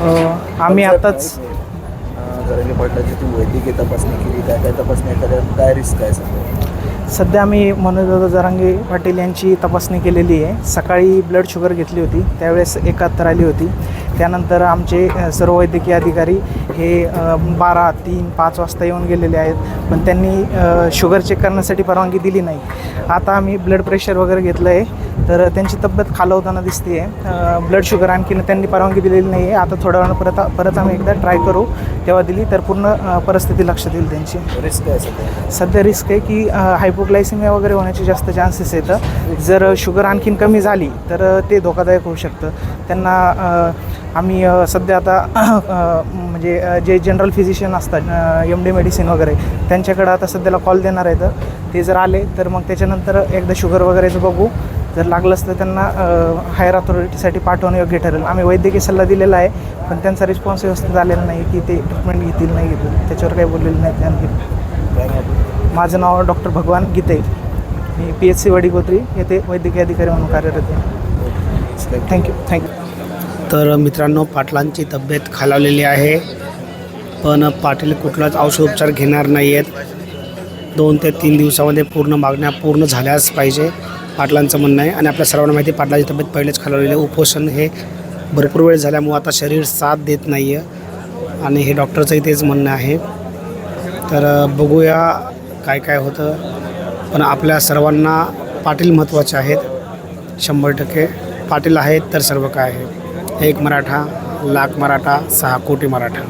आम्ही आताच जरंगे पाटलाची ती वैद्यकीय तपासणी केली काय काय तपासणी एखाद्या काय रिस्क आहे सध्या आम्ही मनोजदादा जरांगे पाटील यांची तपासणी केलेली आहे. सकाळी ब्लड शुगर घेतली होती त्यावेळेस एकाहत्तर आली होती. त्यानंतर आमचे सर्व वैद्यकीय अधिकारी हे बारा तीन पाच वाजता येऊन गेलेले आहेत. पण त्यांनी शुगर चेक करण्यासाठी परवानगी दिली नाही. आता आम्ही ब्लड प्रेशर वगैरे घेतलं आहे तर त्यांची तब्येत खालवताना दिसते आहे ब्लड शुगर आणखीन त्यांनी परवानगी दिलेली नाही आहे आता थोड्या वेळानं परत परत आम्ही एकदा ट्राय करू. तेव्हा दिली तर पूर्ण परिस्थिती लक्षात येईल त्यांची. रिस्क आहे सध्या. सध्या रिस्क आहे की हायपोग्लायसिमिया वगैरे होण्याचे जास्त चान्सेस येतं जर शुगर आणखीन कमी झाली तर ते धोकादायक होऊ शकतं. त्यांना आम्ही सध्या आता म्हणजे जे जनरल फिजिशियन असतात एम डी मेडिसिन वगैरे त्यांच्याकडं आता सध्याला कॉल देणार आहेत. ते जर आले तर मग त्याच्यानंतर एकदा शुगर वगैरेचं बघू. जर लागलंच तर त्यांना हायर अथॉरिटीसाठी पाठवणं योग्य ठरेल. आम्ही वैद्यकीय सल्ला दिलेला आहे पण त्यांचा रिस्पॉन्स व्यवस्थित आलेला नाही की ते ट्रीटमेंट घेतील नाही घेतील. त्याच्यावर काही बोललेलं नाही आणखी नाव माझं नाव डॉक्टर भगवान गीते. मी पी एच सी वडीगोत्री येथे वैद्यकीय अधिकारी म्हणून कार्यरत आहे. थँक्यू थँक्यू तर मित्रांनो पाटलांची तब्येत खालावलेली आहे पण पाटील कुठलाच औषधोपचार घेणार नाही आहेत दोन ते तीन दिवसामध्ये पूर्ण मागण्या पूर्ण झाल्याच पाहिजे. पाटलांचं म्हणणं आहे आणि आपल्या सर्वांना माहिती पाटलाची पाटलांची तब्येत पहिलेच खालवलेली आहे. उपोषण हे भरपूर वेळ झाल्यामुळं आता शरीर साथ देत नाही आहे आणि हे डॉक्टरचंही तेच म्हणणं आहे. तर बघूया काय काय होतं. पण आपल्या सर्वांना पाटील महत्त्वाचे आहेत शंभर टक्के. पाटील आहेत तर सर्व काय आहे. एक मराठा लाख मराठा सहा कोटी मराठा.